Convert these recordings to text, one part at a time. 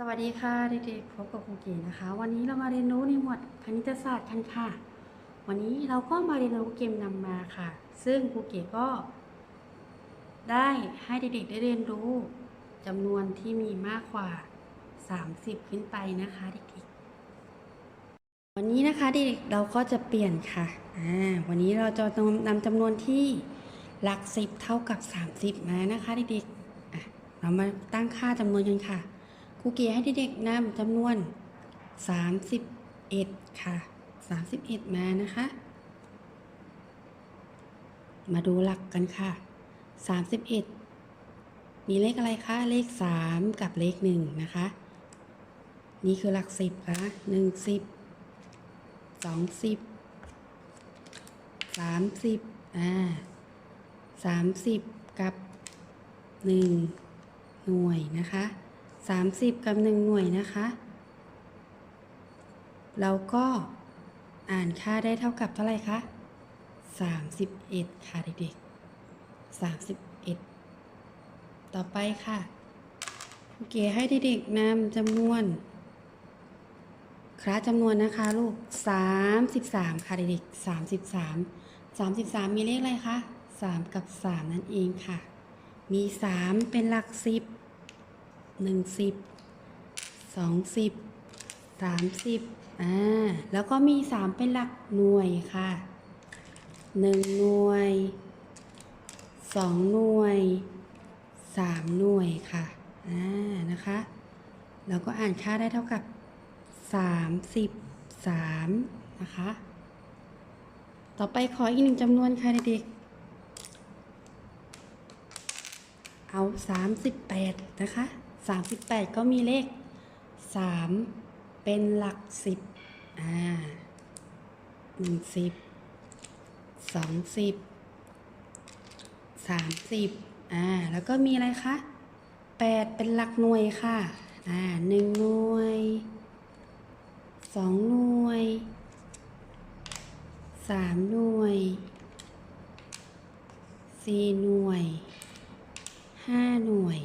สวัสดีค่ะเด็กๆพบกับครูเก๋นะคะ วันนี้เรามาเรียนรู้ในหมวดคณิตศาสตร์กันค่ะ วันนี้เราก็มาเรียนรู้เกมนำมาค่ะ ซึ่งครูเก๋ก็ ได้ให้เด็กๆได้เรียนรู้จำนวนที่มีมากกว่า 30 ขึ้นไปนะคะเด็กๆวันนี้นะคะเด็กๆเราก็จะเปลี่ยนค่ะอ่าวันนี้เราจะนำจำนวนที่หลักสิบเท่ากับ 30 มานะคะเด็กๆเรามาตั้งค่าจำนวนกันค่ะ ครูเกียร์ให้เด็กๆนำจำนวน 31 ค่ะ 31 มานะคะ มาดูหลักกันค่ะ 31 มีเลขอะไรคะ เลข 3 กับเลข 1 นะคะ นี่คือหลัก 10นะ1 10 2 10 30อ่า30 กับ 1 หน่วยนะคะ 30 กับ 1 หน่วยนะคะ เราก็อ่านค่าได้เท่ากับเท่าไหร่คะ 31 ค่ะเด็กๆ 31 ต่อไปค่ะเก๋ให้เด็กๆนำจำนวนคละจำนวนนะคะลูก 33 ค่ะเด็กๆ33 33 มีเลขอะไรคะ 3 กับ 3 นั่นเองค่ะ มี 3 เป็นหลัก 10 หนึ่งสิบสองสิบสามสิบอ่าแล้วก็มีสามเป็นหลักหน่วยค่ะหนึ่งหน่วยสองหน่วยสามหน่วยค่ะอ่านะคะแล้วก็อ่านค่าได้เท่ากับสามสิบสามนะคะ ต่อไปขออีกหนึ่งจำนวนค่ะเด็กๆเอา38นะคะ 38 ก็มีเลข 3 เป็นหลัก 10อ่า1 10 20 30อ่าแล้วก็มีอะไรคะ 8 เป็นหลักหน่วยค่ะอ่า1หน่วย 2 หน่วย 3 หน่วย 4 หน่วยห้าหน่วย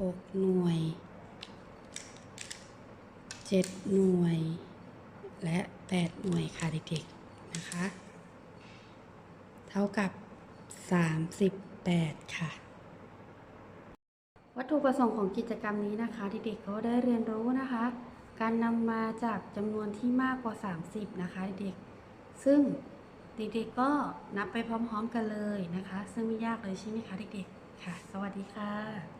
หกหน่วยเจ็ดหน่วย และแปดหน่วยค่ะเด็กๆนะคะ เท่ากับสามสิบแปดค่ะวัตถุประสงค์ของกิจกรรมนี้นะคะเด็กๆก็ได้เรียนรู้นะคะ การนำมาจากจำนวนที่มากกว่า 30 นะคะเด็กๆซึ่งเด็กๆก็นับไปพร้อมๆกันเลยนะคะ ซึ่งไม่ยากเลยใช่ไหมคะเด็กๆค่ะ สวัสดีค่ะ